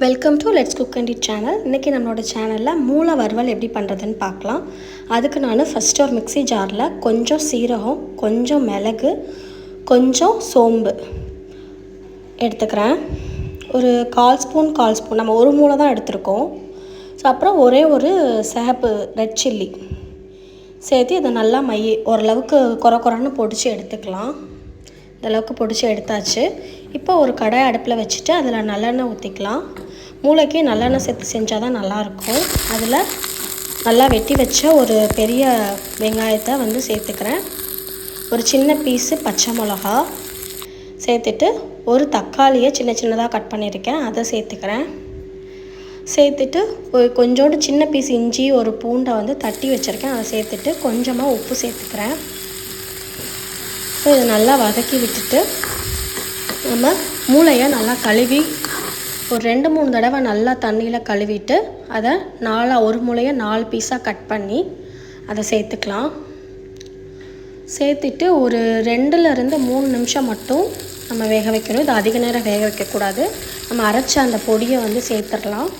Welcome to let's cook and eat channel இன்றைக்கி நம்மளோட சேனலில் மூளை வறுவல் எப்படி பண்ணுறதுன்னு பார்க்கலாம். அதுக்கு நான் ஃபஸ்ட்டு ஒரு மிக்ஸி ஜாரில் கொஞ்சம் சீரகம் கொஞ்சம் மிளகு கொஞ்சம் சோம்பு எடுத்துக்கிறேன். ஒரு கால் ஸ்பூன் கால் ஸ்பூன். நம்ம ஒரு மூளை தான் எடுத்திருக்கோம். ஸோ அப்புறம் ஒரே ஒரு சிகப்பு ரெட் சில்லி சேர்த்து இதை நல்லா மை ஓரளவுக்கு குறை குறைன்னு பொடிச்சு எடுத்துக்கலாம். இந்தளவுக்கு பொடிச்சு எடுத்தாச்சு. இப்போ ஒரு கடை அடுப்பில் வச்சுட்டு அதில் நல்லெண்ணெய் ஊற்றிக்கலாம் மூளைக்கு நல்லெண்ணெய் சேர்த்து செஞ்சால் தான் நல்லாயிருக்கும். அதில் நல்லா வெட்டி வச்ச ஒரு பெரிய வெங்காயத்தை வந்து சேர்த்துக்கிறேன். ஒரு சின்ன பீஸு பச்சை மிளகா சேர்த்துட்டு ஒரு தக்காளியை சின்ன சின்னதாக கட் பண்ணியிருக்கேன். அதை சேர்த்துக்கிறேன். சேர்த்துட்டு ஒரு கொஞ்சோண்டு சின்ன பீஸ் இஞ்சி ஒரு பூண்டை வந்து தட்டி வச்சுருக்கேன். அதை சேர்த்துட்டு கொஞ்சமாக உப்பு சேர்த்துக்கிறேன். ஸோ இதை நல்லா வதக்கி விட்டுட்டு நம்ம மூளையை நல்லா கழுவி ஒரு ரெண்டு மூணு தடவை நல்லா தண்ணியில் கழுவிட்டு அதை நாலாக ஒரு மூளையை நாலு பீஸாக கட் பண்ணி அதை சேர்த்துக்கலாம். சேர்த்துட்டு ஒரு ரெண்டுலேருந்து மூணு நிமிஷம் மட்டும் நம்ம வேக வைக்கணும். இது அதிக நேரம் வேக வைக்கக்கூடாது நம்ம அரைச்ச அந்த பொடியை வந்து சேர்த்துடலாம்.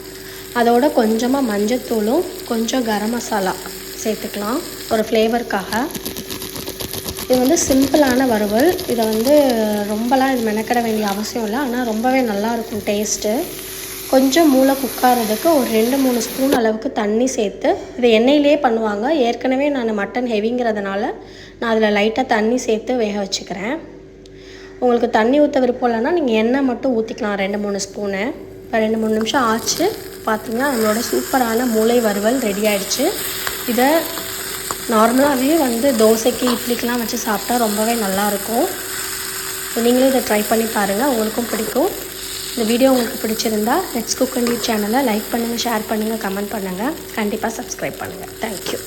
அதோட கொஞ்சமாக மஞ்சத்தூளும் கொஞ்சம் கரம் மசாலா சேர்த்துக்கலாம். ஒரு ஃப்ளேவருக்காக இது வந்து சிம்பிளான வறுவல். இதை வந்து ரொம்பலாம் இது மெனக்கிட வேண்டிய அவசியம் இல்லை. ஆனால் ரொம்பவே நல்லாயிருக்கும் டேஸ்ட்டு. கொஞ்சம் மூளை குக்காகிறதுக்கு ஒரு ரெண்டு மூணு ஸ்பூன் அளவுக்கு தண்ணி சேர்த்து இதை எண்ணெயிலே பண்ணுவாங்க. ஏற்கனவே நான் மட்டன் ஹெவிங்கிறதுனால நான் அதில் லைட்டாக தண்ணி சேர்த்து வேக வச்சுக்கிறேன். உங்களுக்கு தண்ணி ஊற்ற விருப்பம் இல்லைன்னா நீங்கள் எண்ணெய் மட்டும் ஊற்றிக்கலாம் ரெண்டு மூணு ஸ்பூனு. இப்போ ரெண்டு மூணு நிமிஷம் ஆச்சு. பார்த்திங்கன்னா நம்மளோட சூப்பரான மூளை வறுவல் ரெடி ஆகிடுச்சு இதை நார்மலாகவே வந்து தோசைக்கு இட்லிக்கெலாம் வச்சு சாப்பிட்டா ரொம்பவே நல்லாயிருக்கும். நீங்களும் இதை ட்ரை பண்ணி பாருங்கள் உங்களுக்கும் பிடிக்கும். இந்த வீடியோ உங்களுக்கு பிடிச்சிருந்தா லெட்ஸ் குக் அண்ட் சேனலை லைக் பண்ணுங்கள் ஷேர் பண்ணுங்கள் கமெண்ட் பண்ணுங்கள் கண்டிப்பாக சப்ஸ்கிரைப் பண்ணுங்கள் தேங்க்யூ